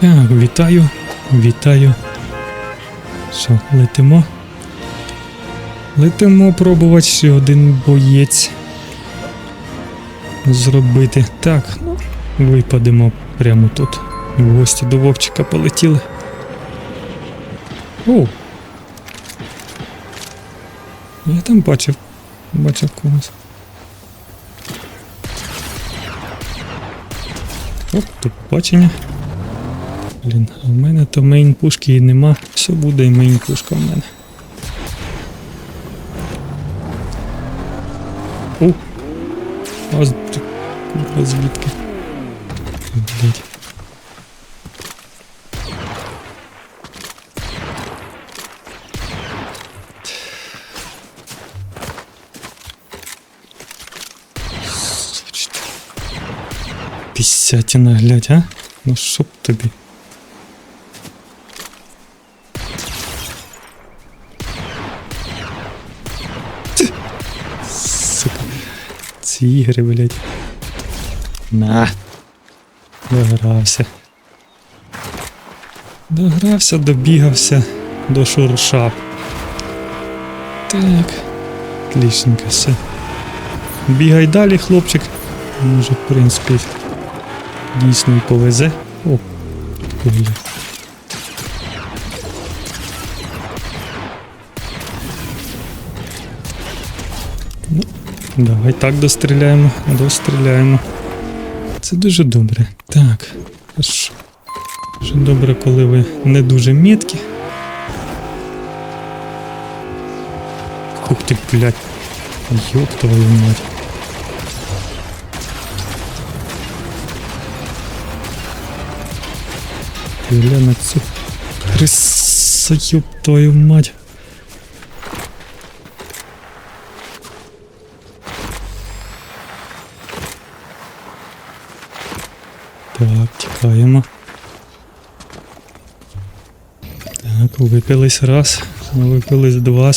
Так, вітаю, вітаю. Що, летимо? Летимо пробувати ще один боєць зробити. Так, ну, випадемо прямо тут. В гості до Вовчика полетіли. О! Я там бачив. Бачив когось. Оп, тут бачення. Блін, а в мене то мейн пушки і нема. Все буде і мейн пушка в мене. О! А звідки? Блять. Пісятіна, глядь, а? Ну що б тобі? Сука. Ці ігри, блядь. На. Догрався. Догрався, добігався, дошуршав. Так. Отличненько все. Бігай далі, хлопчик. Може, в принципі, дійсно й повезе. О, бля. Ну, давай так достріляємо, достріляємо. Це дуже добре. Так. Дуже добре, коли ви не дуже міткі. Ух ти, блядь. Ёб твою мать. Гля на цю крису, ёб твою мать. Так, тікаємо. Так, випились раз, випились два.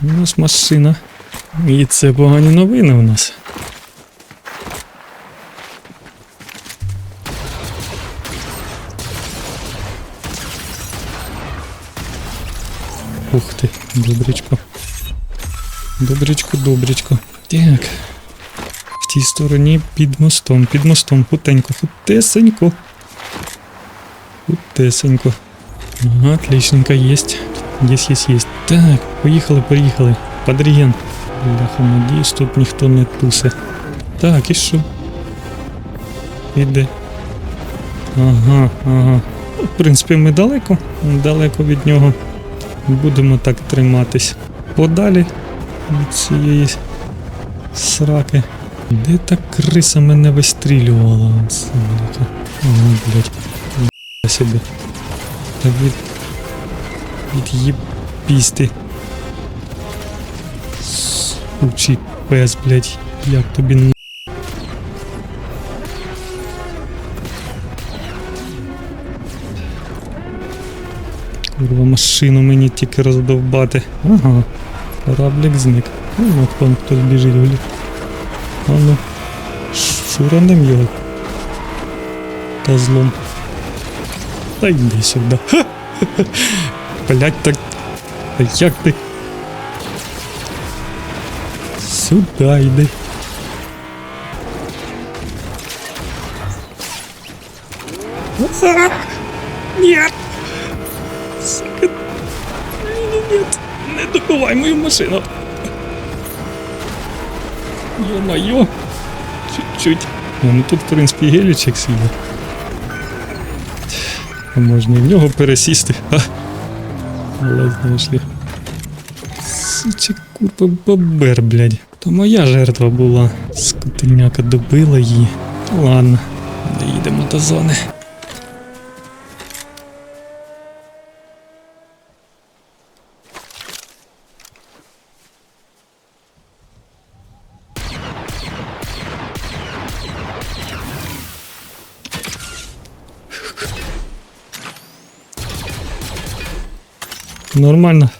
У нас машина. І це погані новини у нас. Добречко. Добречко, добречко. Так. В тій стороні під мостом, під мостом, хутенько, хутесенько. Хутесенько. Ага, отличненько, есть. Есть, есть, есть. Так, поїхали, поїхали. Подріген. Бляха, надіюсь, тут ніхто не тусе. Так, і що? Іде. Ага, ага. В принципі, ми далеко, далеко від нього. Будемо так триматись. Подалі від цієї сраки. Де та криса мене вистрілювала? Сука. Блядь. Я себе. Та від... Від'їбісь ти. Сучий пес, блядь. Як тобі Курва, машину мені тільки роздовбати. Ага. Кораблик зник. Ну, от там хтось біжить глі. А ну. Шуранем його. Козлом. Та йди сюди. Блять, так. Та Як ти? Сюди йди. Нет! Добивай мою машину. Ё-моё. Чуть-чуть. Ну, тут, в принципі, гелічек сіде. Можна і в нього пересісти. А. Але знаєш ли. Суча курва бабер, блядь. То моя жертва була. Скотиняка добила її. Ладно, доїдемо до зони. Нормально.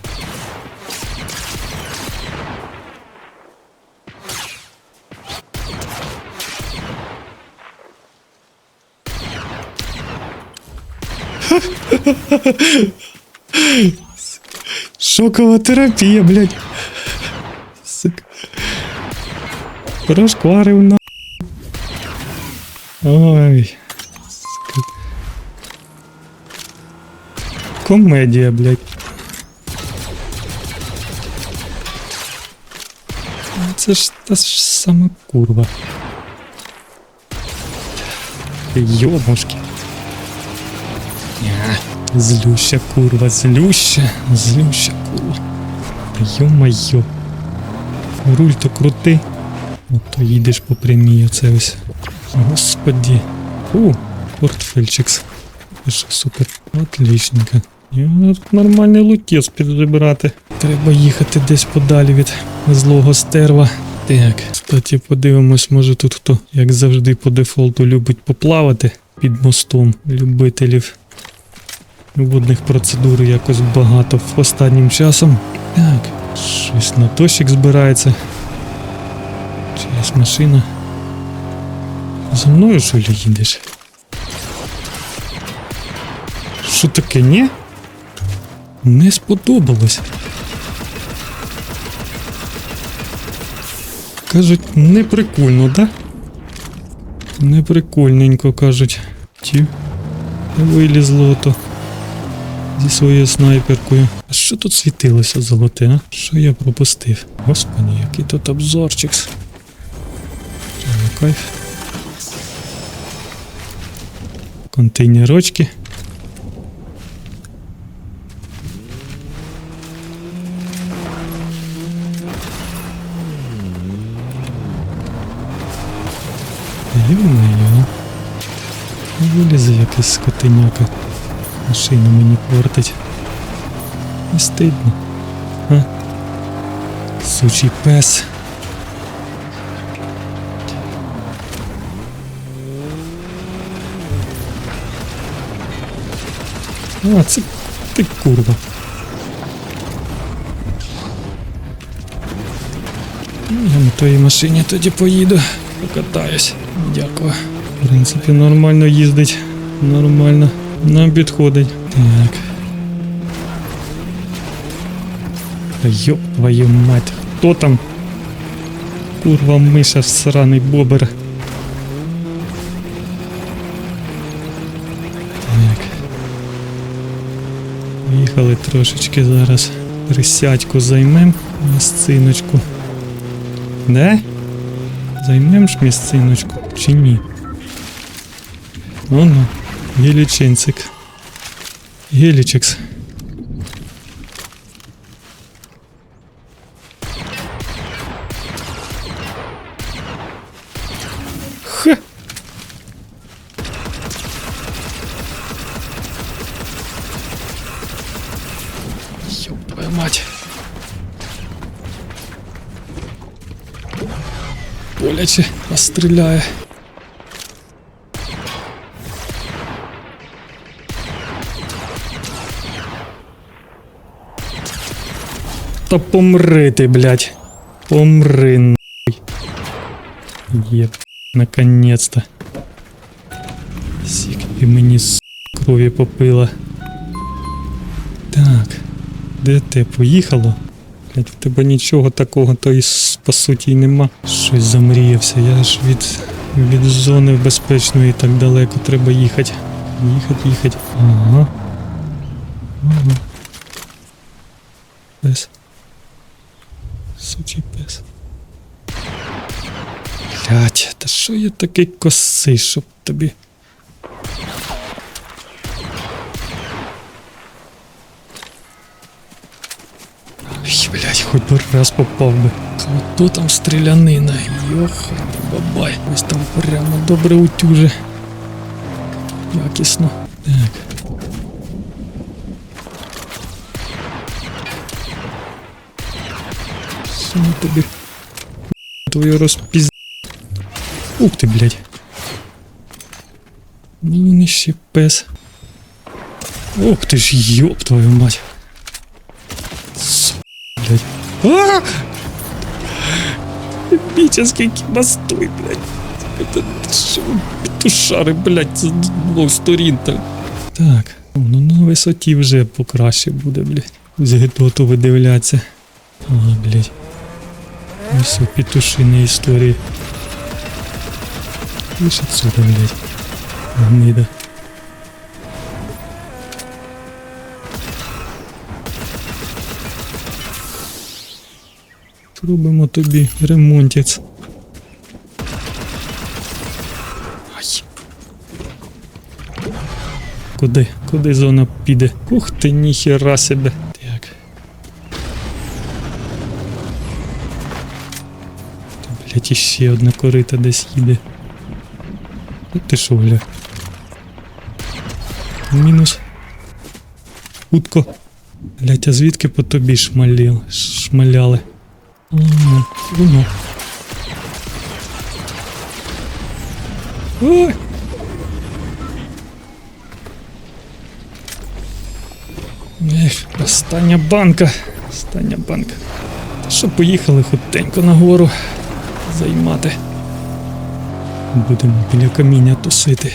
Шоковая терапия, блядь. Сука. Прошкварил на... Ой. Сука. Комедия, блядь. Це ж та ж сама курва. Йомушки. Ня. Злюща курва, злюща, злюща курва. Та йо-майо. Руль то крути. Ото їдеш по прямій оце ось. Господі. У, портфельчикс. Це що, супер. Отлічненько. Тут нормальний лутєць підзабирати. Треба їхати десь подалі від злого стерва. Так, кстати, подивимось, може тут хто, як завжди, по дефолту любить поплавати під мостом любителів водних процедур якось багато останнім часом. Так, щось на дощик збирається. Чиясь машина. За мною що ли їдеш? Що таке, ні? Не сподобалось. Кажуть, не прикольно, да? Не прикольненько, кажуть. Ті. Вилізло то зі своєю снайперкою. А що тут світилося золоте, а? Що я пропустив? Господи, який тут обзорчик. Кайф. Контейнерочки. Вилізе якийсь скотиняка. Машину мені портить. Не стидно. А? Сучий пес. А, це ти курва. Я на твоїй машині тоді поїду. Покатаюсь. Дякую. В принципі, нормально їздить. Нормально. Нам підходить. Так. Та Йоп твою мать. Хто там? Курва миша, сраний бобер. Так. Їхали трошечки зараз. Присядьку займем місциночку. Не? Займем ж місциночку чи ні? Ну-ну. Гелічинцик. Гелічекс. Ха! Постріляє. Та помри ти, блядь. Помри, нахуй. Єб, наконец-то. Сік і мені с крові попила. Так. Де ти поїхало? Блядь, в тебе нічого такого, то і по суті й нема. Щось замріявся. Я ж від, від зони безпечної так далеко треба їхати. Їхати, їхати. Ага. Ага. Пес. Сучий пес. Блять, та що я такий косий, щоб тобі. Блять, хоч би раз попав би. Хто там стрілянина? Йох, бабай. Ось там прямо добре утюже. Якісно. Так. Що тобі? Твою розпіз... Ух ти, блядь. Ні, не ще пес. Ух ти ж, ёб твою мать. Су, блядь. А! Вітя, скільки бастуй, блядь. Это петушари, блядь, з двох сторін так. Так, Ну на висоті вже покраще буде, блядь. З гетоту видивляться. Ага, блядь. У петушині історії. Лише отсюда, блядь. Гнида. Зробимо тобі ремонтець. Куди? Куди зона піде? Ух ти, ніхера себе. Блять, іще одна корита десь їде. Ну ти що, гля? Мінус. Утко. Блять, а звідки по тобі шмаліли? Шмаляли? Ой! Ех, остання банка. Остання банка. Та що поїхали хутенько нагору займати. Будемо біля каміння тусити.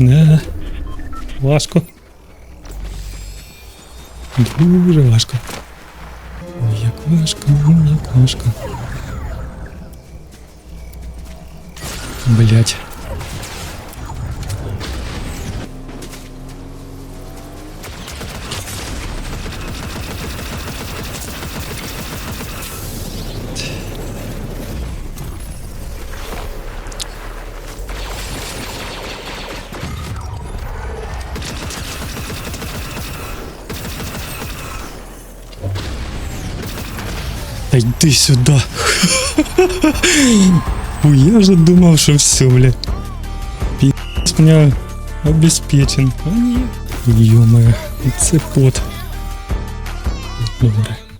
Не. Важко. Дуже важко. Ой, як важко, як важко. Блять. Та йди сюди. Ой, я вже думав, що все, бля. Пі***ць мене обеспечен. А ні. Йо-моє, пот. Добре.